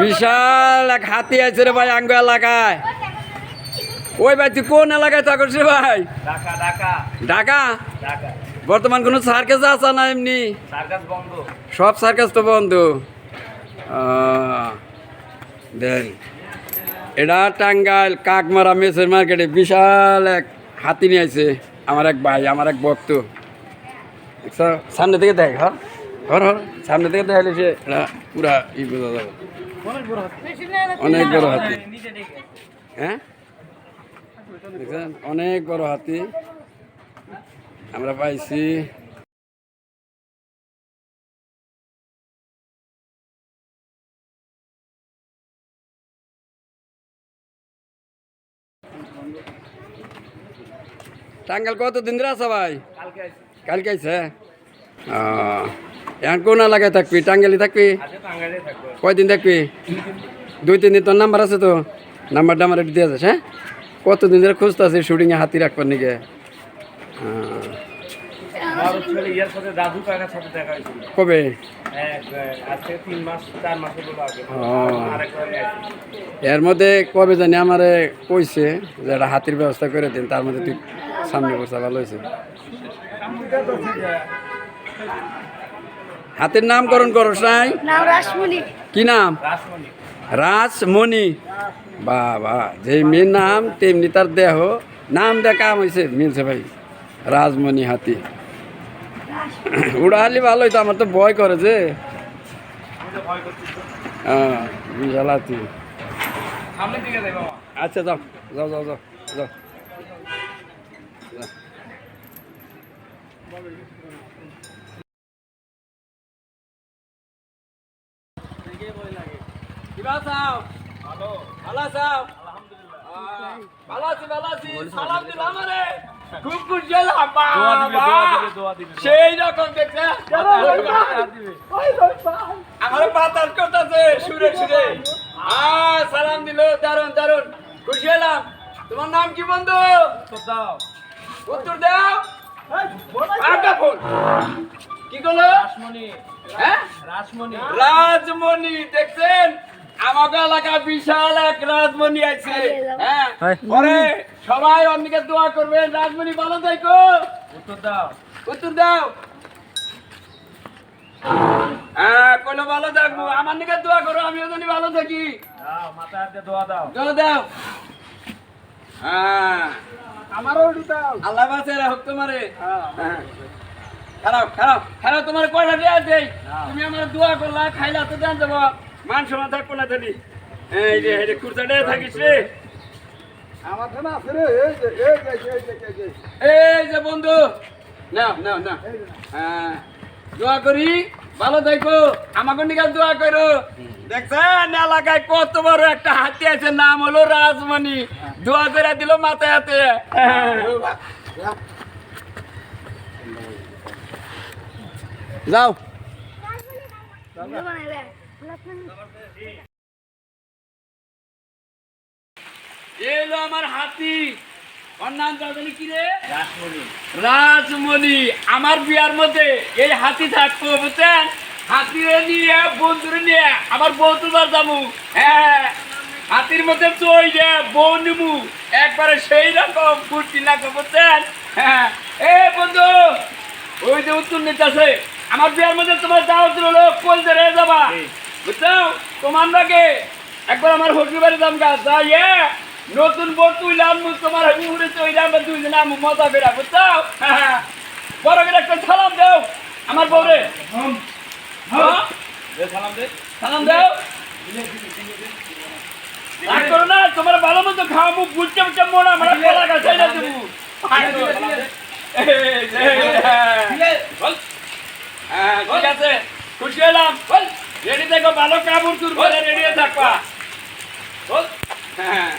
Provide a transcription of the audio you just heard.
বিশাল এক হাতি আছে রে ভাই আঙ্গ এলাকায়। ওই ভাই তুই কোন এলাকায় থাকস রে ভাই? ঢাকা ঢাকা। ঢাকা? ঢাকা। বর্তমান কোনো সার্কেস আছে না এমনি? সব সার্কাস তো বন্ধ। আহ, দেন। এটা টাঙ্গাইল কাকমারা মেসের মার্কেটে বিশাল এক হাতি নিয়ে আছে আমার এক ভাই আমার এক ভক্ত। সামনে থেকে দেখ হর হর হর সামনে থেকে দেখালে সে এটা পুরা ই বোঝা যাবে। অনেক বড় হাতি। হ্যাঁ? দেখছেন? অনেক বড় হাতি। আমরা পাইছি টাঙ্গাল কত দিন ধরে আছে ভাই? কালকে আসি আইছে? ও এখন কোন এলাকায় থাকবি? টাঙ্গালি থাকবি? কয়দিন থাকবি? দুই তিন দিন তোর নাম্বার আছে তো? নাম্বার টাম্বার দিয়ে আছে হ্যাঁ? কতদিন ধরে খুঁজতে আছে শুটিংয়ে হাতি রাখবার নিকে আমার কবে? এর মধ্যে কবে জানি আমারে কইছে যে একটা হাতির ব্যবস্থা করে দিন তার মধ্যে তুই সামনে বসা ভালো হয়েছে হাতির নামকরণ করস নাই? কি নাম? রাসমণি। বাবা যে মেয়ের নাম তেমনি তার দেহ। নাম দেখ কাম হয়েছে মিলছে ভাই রাজমণি হাতি। উড়ালি ভালো হইতো আমার তো ভয় করে যে। হ্যাঁ আচ্ছা যাও যাও যাও যাও যাও। ভালো। ভালো খুব খুশি হলাম দোয়া দিবে দোয়া বাবা দিবে দোয়া দিবে। সেই রকম দেখছে আমার বাতাস করতেছে সুরে সুরে। আ সালাম দিল দারুণ দারুণ খুশি হলাম। তোমার নাম কি বন্ধু? উত্তর দাও। কি করল? রাসমণি। হ্যাঁ? রাসমণি। রাজমণি দেখছেন? এলাকা বিশাল এক রাজমণি আছে। হ্যাঁ? পরে সবাই অন্যকে দোয়া করবেন। রাজমণি ভালো থাকো উত্তর দাও। উত্তর দাও। হ্যাঁ কোনো ভালো থাকব আমার নিকে দোয়া করো আমিও জানি ভালো থাকি। মাথা হাতে দোয়া দাও। দোয়া দাও। হ্যাঁ। আমারও দিতাম আল্লাহ বাসে হোক তোমারে। হ্যাঁ। খারাপ খারাপ খারাপ তোমার কয়টা দেয়া দেই। তুমি আমার দোয়া করলা খাইলা তো জান যাব মান সমান থাকব না জানি এই রে রে কুর্তা থাকিস রে। আমার না আছে রে এই যে এই যে এই যে এই যে এই যে। বন্ধু নাও নাও নাও। হ্যাঁ দোয়া করি ভালো থাকো আমাকে নিকে দোয়া করো। দেখছেন এলাকায় কত বড় একটা হাতি আছে নাম হলো রাজমণি। দোয়া করে দিল মাথায় হাতে। যাও। এলো আমার হাতি। ওর নাম জানি কি রে? রাসমণি রাজমণি। আমার বিয়ার মধ্যে এই হাতি থাকতো বুঝছেন হাতি নিয়ে বন্ধুরে নিয়ে আমার বউ তুলবার যাব হ্যাঁ। হাতির মধ্যে চই রে বউ নিমু। একবারে সেই রকম ফুর্তি লাগবে বুঝছেন হ্যাঁ। এ বন্ধু ওই যে উত্তর নিতেছে আমার বিয়ার মধ্যে তোমার দাওয়াত হলো কোল ধরে যাবা। বুঝছ তোমার লাগে একবার আমার হসুর বাড়ি দাম গাছ যাই নতুন বউ তুইলাম তোমার উড়ে চইলাম দুইজন আমি মজা বেরা বুঝছ হ্যাঁ, বড় করে একটা সালাম দাও আমার বউরে হ্যাঁ? সালাম দে। সালাম দাও। রাগ করো না তোমার ভালো মতো খাওয়াবো বুঝতে বুঝতে মোড়া আমরা কলা গাছ না দেবো। হ্যাঁ ঠিক আছে। খুশি হলাম। ভালো কাপড় চুর রেডি থাকবা। হ্যাঁ।